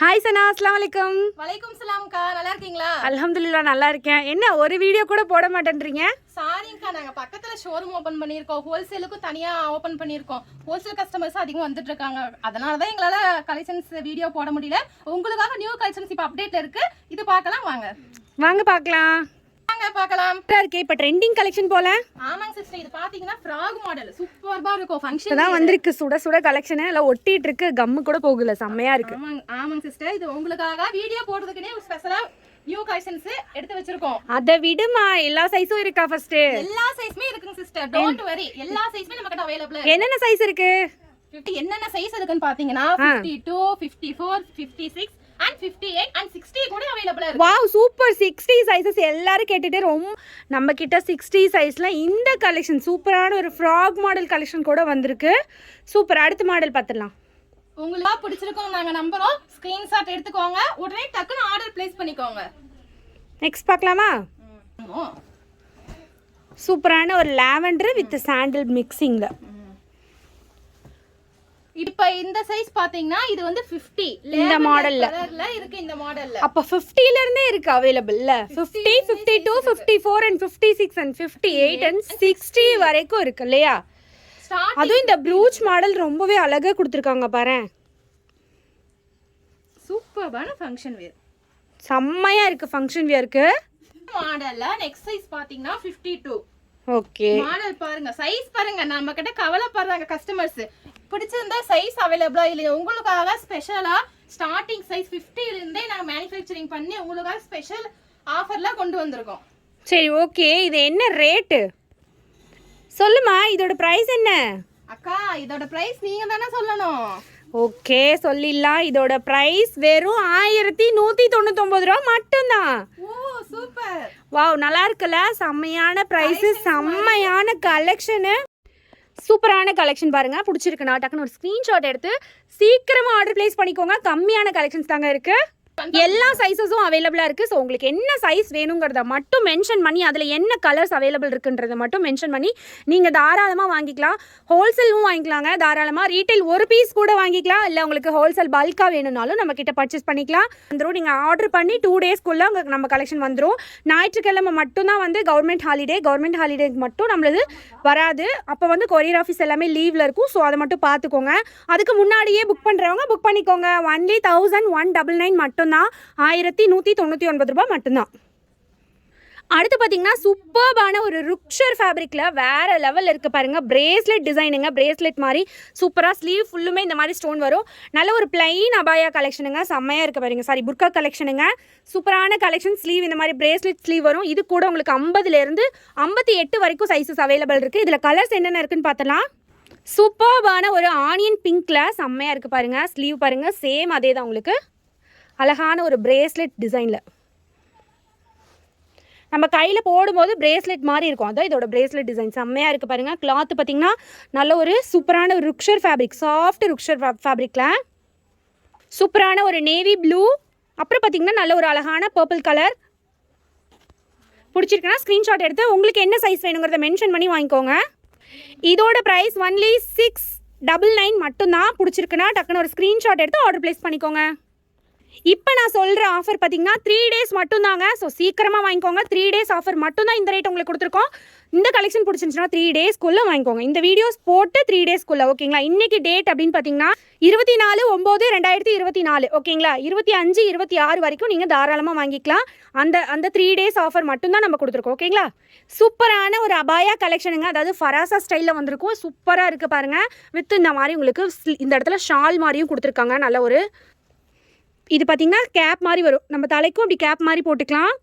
Hi சனா அஸ்லாம் வலைக்கம் வலைக்கும் சலாம்க்கா. நல்லா இருக்கீங்களா? அல்ஹம்துலில்லா நல்லா இருக்கேன். என்ன ஒரு வீடியோ கூட போட மாட்டேன்றீங்க? சாரிங்கக்கா நாங்க பக்கத்துல ஷோரூம் ஓபன் பண்ணியிருக்கோம். ஹோல்சேலுக்கும் தனியா ஓபன் பண்ணியிருக்கோம். ஹோல்சேல் கஸ்டமர்ஸ் அதிகம் வந்துட்டு இருக்காங்க. அதனால தான் எங்களால கலெக்ஷன்ஸ் வீடியோ போட முடியல. உங்களுக்காக நியூ கலெக்ஷன்ஸ் இப்போ அப்டேட்ல இருக்கு. இது பார்க்கலாம் வாங்க. வாங்க பார்க்கலாம். வாங்க பார்க்கலாம். இருக்கே இப்போ ட்ரெண்டிங் கலெக்ஷன் போல. ஆமாங்க சிஸ்டர் இது பாத்தீங்கன்னா ஃப்ராக் மாடல் சூப்பர்பா இருக்கும் ஃபங்க்ஷன் இப்பதான் வந்திருக்கு சுட சுட கலெக்ஷன் எல்லாம் ஒட்டிட்டு இருக்கு கம்மு கூட போகல செம்மையா இருக்கு. ஆமாங்க ஆமாங்க சிஸ்டர் இது உங்களுக்காக வீடியோ போடுறதுக்குனே ஸ்பெஷலா நியூ கலெக்ஷன்ஸ் எடுத்து வச்சிருக்கோம். அதை விடுமா எல்லா சைஸும் இருக்கா ஃபர்ஸ்ட் எல்லா சைஸுமே இருக்குங்க சிஸ்டர் டோன்ட் வரி எல்லா சைஸுமே நம்ம கிட்ட அவைலபிள் என்னென்ன சைஸ் இருக்கு? 50 என்னென்ன சைஸ் இருக்குன்னு பாத்தீங்கன்னா 52 54 56 அண்ட் 58 அண்ட் 60 கூட அவைலபிளா வாவ் சூப்பர் சிக்ஸ்டி சைஸஸ் எல்லாரும் கேட்டுட்டு ரொம்ப நம்ம கிட்ட சிக்ஸ்டி சைஸ்ல இந்த கலெக்ஷன் சூப்பரான ஒரு ஃப்ராக் மாடல் கலெக்ஷன் கூட வந்திருக்கு. சூப்பர் அடுத்த மாடல் பார்த்துடலாம் உங்களுக்கு பிடிச்சிருக்கோம் நாங்க நம்புறோம். ஸ்கிரீன்ஷாட் எடுத்துக்கோங்க. உடனே டக்குன்னு ஆர்டர் பிளேஸ் பண்ணிக்கோங்க. நெக்ஸ்ட் பார்க்கலாமா. சூப்பரான ஒரு லாவெண்டர் வித் சாண்டில் மிக்சிங்ல இப்ப இந்த சைஸ் பாத்தீங்கன்னா இது வந்து 50 இந்த மாடல்ல. இருக்கு இந்த மாடல்ல அப்போ ஃபிஃப்டில இருந்தே இருக்கு அவைலபிள்ல fifty fifty two fifty four and fifty six and fifty eight and sixty வரைக்கும் இருக்கு இல்லையா? அதுவும் இந்த ப்ளூச் மாடல் ரொம்பவே அழகா கொடுத்துருக்காங்க பாரு. சூப்பர்பான ஃபங்க்ஷன் வேர் செம்மையா இருக்கு ஃபங்க்ஷன் வியருக்கு மாடல்ல நெக்ஸ்ட் சைஸ் பாத்தீங்கன்னா 52 ஓகே மாடல் பாருங்க சைஸ் பாருங்க நம்ம கிட்ட கவலைப்படுறாங்க கஸ்டமர்ஸ் பிடிச்சிருந்தா சைஸ் அவைலபிளா இல்லையா? உங்களுக்காக ஸ்பெஷலா ஸ்டார்டிங் சைஸ் 50 ல இருந்தே நாங்க மேனுஃபேக்சரிங் பண்ணி உங்களுக்காக ஸ்பெஷல் ஆஃபர்ல கொண்டு வந்திருக்கோம். சரி ஓகே இது என்ன ரேட்டு சொல்லுமா இதோட ப்ரைஸ் என்ன? அக்கா இதோட பிரைஸ் நீங்க தானே சொல்லணும். ஓகே சொல்லிடலாம். இதோட ப்ரைஸ் வெறும் ஆயிரத்தி நூற்றி தொண்ணூத்தொம்பது ரூபா மட்டும்தான். சூப்பர் வாவ் நல்லா இருக்குல்ல? செம்மையான ப்ரைஸு செம்மையான கலெக்ஷனு சூப்பரான கலெக்ஷன் பாருங்க. பிடிச்சிருக்குண்ணா டக்குன்னு ஒரு ஸ்க்ரீன்ஷாட் எடுத்து சீக்கிரமா ஆர்டர் ப்ளேஸ் பண்ணிக்கோங்க. கம்மியான கலெக்ஷன்ஸ் தாங்க இருக்கு. எல்லா சைஸஸும் அவைலபிளாக இருக்குது ஸோ உங்களுக்கு என்ன சைஸ் வேணுங்கிறத மட்டும் மென்ஷன் பண்ணி அதில் என்ன கலர்ஸ் அவைலபிள் இருக்குன்றத மட்டும் மென்ஷன் பண்ணி நீங்கள் தாராளமாக வாங்கிக்கலாம். ஹோல்சேலும் வாங்கிக்கலாங்க. தாராளமாக ரீட்டைல் ஒரு பீஸ் கூட வாங்கிக்கலாம். இல்லை உங்களுக்கு ஹோல்சேல் பல்காக வேணும்னாலும் நம்ம கிட்ட பர்ச்சேஸ் பண்ணிக்கலாம். வந்துடும் நீங்கள் ஆர்டர் பண்ணி டூ டேஸ்க்குள்ளே உங்களுக்கு நம்ம கலெக்ஷன் வந்துடும் ஞாயிற்றுக்கிழமை மட்டும்தான் வந்து கவர்மெண்ட் ஹாலிடே கவர்மெண்ட் ஹாலிடேக்கு மட்டும் நம்மளது வராது. அப்போ வந்து கொரியர் ஆஃபீஸ் எல்லாமே லீவில் இருக்கும். ஸோ அதை மட்டும் பார்த்துக்கோங்க. அதுக்கு முன்னாடியே புக் பண்ணுறவங்க புக் பண்ணிக்கோங்க. Only thousand one double nine மட்டும் மட்டும்தான். ஆயிரத்தி நூற்றி தொண்ணூற்றி ஒன்பது ரூபாய் மட்டும்தான். அடுத்து பார்த்தீங்கன்னா சூப்பர்பான ஒரு ருக்ஷர் ஃபேப்ரிக்கில் வேறு லெவலில் இருக்குது பாருங்கள் பிரேஸ்லெட் டிசைனுங்க பிரேஸ்லெட் மாதிரி சூப்பராக ஸ்லீவ் ஃபுல்லுமே இந்த மாதிரி ஸ்டோன் வரும். நல்ல ஒரு பிளைன் அபாயா கலெக்ஷனுங்க செம்மையாக இருக்குது பாருங்க. சாரி புர்கா கலெக்ஷனுங்க சூப்பரான கலெக்ஷன் ஸ்லீவ் இந்த மாதிரி பிரேஸ்லெட் ஸ்லீவ் வரும். இது கூட உங்களுக்கு ஐம்பதுலேருந்து ஐம்பத்தி எட்டு வரைக்கும் சைஸஸ் அவைலபிள் இருக்குது இதில் கலர்ஸ் என்னென்ன இருக்குன்னு பார்த்தலாம் சூப்பர்பான ஒரு ஆனியன் பிங்க்கில் செம்மையாக இருக்குது பாருங்கள் ஸ்லீவ் பாருங்கள் சேம் அதே தான் உங்களுக்கு. அழகான ஒரு பிரேஸ்லெட் டிசைனில் நம்ம கையில் போடும்போது பிரேஸ்லெட் மாதிரி இருக்கும். அதான் இதோட பிரேஸ்லெட் டிசைன் செம்மையாக இருக்குது பாருங்கள் கிளாத்து பார்த்தீங்கன்னா நல்ல ஒரு சூப்பரான ஒரு ருக்ஷர் ஃபேப்ரிக் சாஃப்ட் ருக்ஷர் ஃபேப்ரிக்கில் சூப்பரான ஒரு நேவி ப்ளூ அப்புறம் பார்த்தீங்கன்னா நல்ல ஒரு அழகான பர்பிள் கலர் பிடிச்சிருக்குன்னா ஸ்க்ரீன்ஷாட் எடுத்து உங்களுக்கு என்ன சைஸ் வேணுங்கிறத மென்ஷன் பண்ணி வாங்கிக்கோங்க. இதோட price only six double nine மட்டும்தான். பிடிச்சிருக்குன்னா டக்குன்னு ஒரு ஸ்க்ரீன்ஷாட் எடுத்து ஆர்டர் ப்ளேஸ் பண்ணிக்கோங்க. இப்போ நான் சொல்கிற ஆஃபர் பார்த்தீங்கன்னா த்ரீ டேஸ் மட்டும்தாங்க. ஸோ சீக்கிரமாக வாங்கிக்கோங்க. த்ரீ டேஸ் ஆஃபர் மட்டும்தான் இந்த ரேட் உங்களுக்கு கொடுத்துருக்கோம். இந்த கலெக்ஷன் பிடிச்சிருந்துச்சுன்னா த்ரீ டேஸ்க்குள்ளே வாங்கிக்கோங்க. இந்த வீடியோஸ் போட்டு த்ரீ டேஸ்க்குள்ளே ஓகேங்களா இன்றைக்கி டேட் அப்படின்னு பார்த்தீங்கன்னா இருபத்தி நாலு ஒம்பது ரெண்டாயிரத்தி இருபத்தி நாலு ஓகேங்களா இருபத்தி அஞ்சு இருபத்தி ஆறு வரைக்கும் நீங்கள் தாராளமாக வாங்கிக்கலாம். அந்த அந்த த்ரீ டேஸ் ஆஃபர் மட்டும்தான் நம்ம கொடுத்துருக்கோம் ஓகேங்களா சூப்பரான ஒரு அபாயா கலெக்ஷனுங்க அதாவது ஃபராசா ஸ்டைலில் வந்திருக்கும். சூப்பராக இருக்குது பாருங்கள் வித் இந்த மாதிரி உங்களுக்கு இந்த இடத்துல ஷால் மாதிரியும் கொடுத்துருக்காங்க. நல்ல ஒரு இது பார்த்தீங்கன்னா கேப் மாதிரி வரும். நம்ம தலைக்கும் அப்படி கேப் மாதிரி போட்டுக்கலாம்.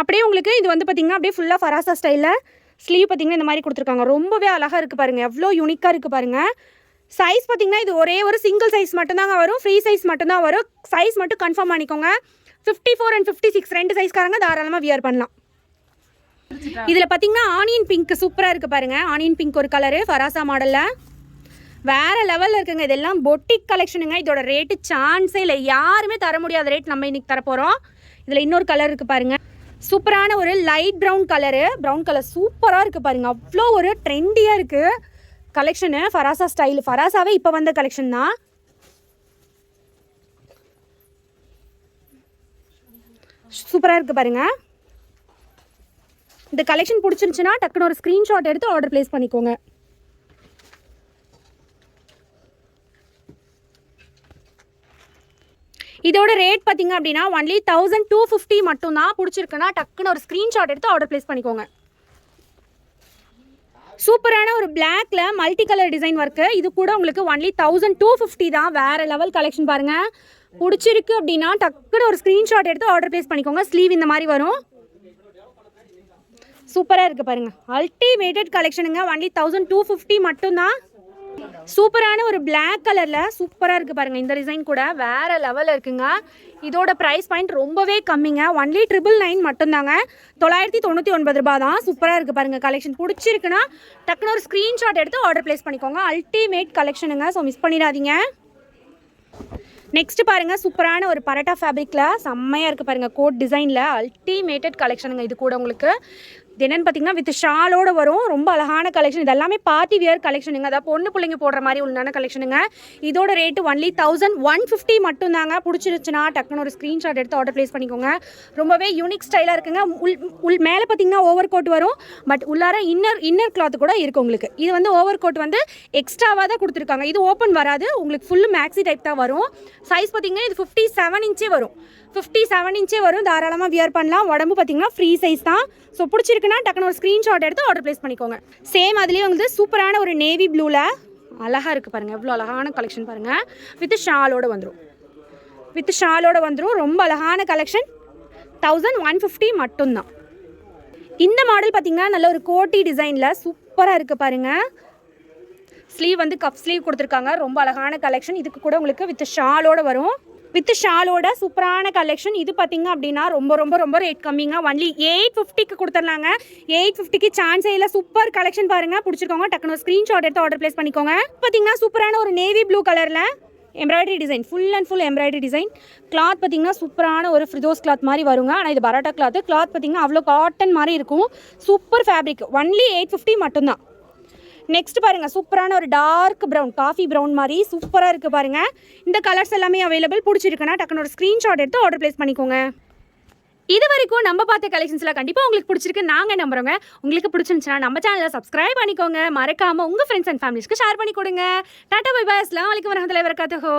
அப்படியே உங்களுக்கு இது வந்து பார்த்தீங்கன்னா அப்படியே ஃபுல்லாக ஃபராசா ஸ்டைலில் ஸ்லீவ் பார்த்தீங்கன்னா இந்த மாதிரி கொடுத்துருக்காங்க. ரொம்பவே அழகாக இருக்குது பாருங்கள் எவ்வளோ யூனிக்காக இருக்குது பாருங்கள் சைஸ் பார்த்தீங்கன்னா இது ஒரே ஒரு சிங்கிள் சைஸ் மட்டும்தாங்க வரும். ஃப்ரீ சைஸ் மட்டும்தான் வரும். சைஸ் மட்டும் கன்ஃபார்ம் பண்ணிக்கோங்க. Fifty four and fifty six ரெண்டு சைஸ்காரங்க தாராளமாக வியர் பண்ணலாம். இதில் பார்த்தீங்கன்னா ஆனியன் பிங்க் சூப்பராக இருக்குது பாருங்கள் ஆனியன் பிங்க் ஒரு கலரு ஃபராசா மாடலில் வேற லெவலில் இருக்குங்க. இதெல்லாம் பொட்டிக் கலெக்ஷனுங்க இதோட ரேட்டு சான்ஸே இல்லை. யாருமே தர முடியாத ரேட் நம்ம இன்னைக்கு தரப்போகிறோம் இதில் இன்னொரு கலர் இருக்குது பாருங்க. சூப்பரான ஒரு light brown colour brown colour சூப்பராக இருக்குது பாருங்க. அவ்வளோ ஒரு ட்ரெண்டியாக இருக்குது கலெக்ஷனு ஃபராசா ஸ்டைல் ஃபராசாவே இப்போ வந்த கலெக்ஷன் தான். சூப்பராக இருக்குது பாருங்க. இந்த கலெக்ஷன் பிடிச்சிருந்துச்சுன்னா டக்குன்னு ஒரு ஸ்க்ரீன்ஷாட் எடுத்து ஆர்டர் ப்ளேஸ் பண்ணிக்கோங்க. இதோட ரேட் பார்த்தீங்க அப்படின்னா ஒன்லி தௌசண்ட் டூ ஃபிஃப்டி மட்டும் தான் பிடிச்சிருக்குன்னா டக்குன்னு ஒரு ஸ்க்ரீன்ஷாட் எடுத்து ஆர்டர் ப்ளேஸ் பண்ணிக்கோங்க. சூப்பரான ஒரு பிளாக்ல மல்டி கலர் டிசைன் ஒர்க்கு இது கூட உங்களுக்கு ஒன்லி தௌசண்ட் டூ ஃபிஃப்டி தான். வேற லெவல் கலெக்ஷன் பாருங்க. பிடிச்சிருக்கு அப்படின்னா டக்குன்னு ஒரு ஸ்க்ரீன்ஷாட் எடுத்து ஆர்டர் ப்ளேஸ் பண்ணிக்கோங்க. ஸ்லீவ் இந்த மாதிரி வரும். சூப்பராக இருக்குது பாருங்க. அல்டிமேட்டட் கலெக்ஷனுங்க ஒன்லி தௌசண்ட் டூ ஃபிஃப்டி மட்டும்தான். சூப்பரான ஒரு பிளாக் கலரில் சூப்பராக இருக்குது பாருங்கள் இந்த டிசைன் கூட வேறு லெவலில் இருக்குங்க. இதோட ப்ரைஸ் பாயிண்ட் ரொம்பவே கம்மிங்க. ஒன்லி ட்ரிபிள் நைன் மட்டும்தாங்க. தொள்ளாயிரத்தி தொண்ணூற்றி ஒன்பது ரூபா தான் சூப்பராக இருக்குது பாருங்கள் கலெக்ஷன் பிடிச்சிருக்குன்னா டக்குன்னு ஒரு ஸ்க்ரீன்ஷாட் எடுத்து ஆர்டர் ப்ளேஸ் பண்ணிக்கோங்க. அல்டிமேட் கலெக்ஷனுங்க ஸோ மிஸ் பண்ணிடாதீங்க. நெக்ஸ்ட் பாருங்க. சூப்பரான ஒரு பரோட்டா ஃபேப்ரிக்ல செம்மையா இருக்கு பாருங்க. கோட் டிசைன்ல அல்டிமேட்டட் கலெக்ஷனுங்க இது கூட உங்களுக்கு. இது என்னன்னு பார்த்தீங்கன்னா வித் ஷாலோட வரும். ரொம்ப அழகான கலெக்ஷன் இது எல்லாமே பார்ட்டி வியர் கலெக்ஷனுங்க அதாவது பொண்ணு பிள்ளைங்க போடுற மாதிரி உள்ளான கலெக்ஷனுங்க இதோட rate only thousand one fifty மட்டும் தாங்க பிடிச்சிருச்சுன்னா டக்குன்னு ஒரு ஸ்க்ரீன்ஷாட் எடுத்து ஆர்டர் ப்ளேஸ் பண்ணிக்கோங்க. ரொம்பவே யூனிக் ஸ்டைலாக இருக்குங்க. உள் உள் மேலே பார்த்தீங்கன்னா ஓவர் கோட் வரும். பட் உள்ளார இன்னர் இன்னர் கிளாத் கூட இருக்கும் உங்களுக்கு. இது வந்து ஓவர் கோட் வந்து எக்ஸ்ட்ராவாக தான் கொடுத்துருக்காங்க. இது ஓப்பன் வராது. உங்களுக்கு ஃபுல்லு மேக்ஸி டைப் தான் வரும். சைஸ் பார்த்தீங்கன்னா இது ஃபிஃப்டி செவன் இன்ச்சே வரும். ஃபிஃப்டி செவன் இன்ச்சே வரும் தாராளமாக வியர் பண்ணலாம். உடம்பு பார்த்தீங்கன்னா ஃப்ரீ சைஸ் தான். ஸோ பிடிச்சிருக்குன்னா டக்குன்னு ஒரு ஸ்க்ரீன்ஷாட் எடுத்து ஆர்டர் ப்ளேஸ் பண்ணிக்கோங்க. சேம் அதுலேயே வந்து சூப்பரான ஒரு நேவி ப்ளூவில் அழகாக இருக்குது பாருங்கள் எவ்வளோ அழகான கலெக்ஷன் பாருங்கள் வித் ஷாலோட வந்துடும் வித் ஷாலோடு வந்துடும் ரொம்ப அழகான கலெக்ஷன் தௌசண்ட் ஒன் ஃபிஃப்டி மட்டும்தான். இந்த மாடல் பார்த்தீங்கன்னா நல்ல ஒரு கோட்டி டிசைனில் சூப்பராக இருக்குது பாருங்கள் ஸ்லீவ் வந்து கப் ஸ்லீவ் கொடுத்துருக்காங்க. ரொம்ப அழகான கலெக்ஷன் இதுக்கு கூட உங்களுக்கு வித் ஷாலோடு வரும். வித் ஷாலோட சூப்பரான கலெக்ஷன் இது பார்த்தீங்க அப்படின்னா ரொம்ப ரொம்ப ரொம்ப ரேட் கம்மிங்க. ஒன்லி எயிட் ஃபிஃப்டிக்கு கொடுத்துடலாங்க. எயிட் ஃபிஃப்டிக்கு சான்ஸே இல்லை. சூப்பர் கலெக்ஷன் பாருங்கள் பிடிச்சிருக்கோங்க டக்குனு ஸ்க்ரீன்ஷாட் எடுத்து ஆர்டர் ப்ளேஸ் பண்ணிக்கோங்க. பார்த்தீங்கன்னா சூப்பரான ஒரு நேவி ப்ளூ கலரில் embroidery design full and full embroidery design cloth பார்த்தீங்கன்னா சூப்பரான ஒரு ஃப்ரிதோஸ் கிளாத் மாதிரி வருங்க. ஆனால் இது பரோட்டா கிளாத் கிளாத் பார்த்தீங்கன்னா அவ்வளோ காட்டன் மாதிரி இருக்கும். Super fabric only eight fifty மட்டும்தான். நெக்ஸ்ட் பாருங்க சூப்பரான ஒரு டார்க் ப்ரௌன் காஃபி ப்ரௌன் மாதிரி சூப்பராக இருக்குது பாருங்க. இந்த கலர்ஸ் எல்லாமே அவைலபிள் பிடிச்சிருக்குன்னா டக்குனு ஒரு ஸ்க்ரீன்ஷாட் எடுத்து ஆர்டர் ப்ளேஸ் பண்ணிக்கோங்க. இது வரைக்கும் நம்ம பார்த்த கலெக்ஷன்ஸ்ல கண்டிப்பாக உங்களுக்கு பிடிச்சிருக்கு. நாங்கள் நம்புறோங்க உங்களுக்கு பிடிச்சிருந்துச்சுன்னா நம்ம சேனலை சப்ஸ்கிரைப் பண்ணிக்கோங்க. மறக்காம உங்கள் ஃப்ரெண்ட்ஸ் அண்ட் ஃபேமிலிஸ்க்கு ஷேர் பண்ணி கொடுங்க. டாட்டா பை பாய் அஸ்லாம் வலைக்கம் வரமத்துல வரகாத்துஹோ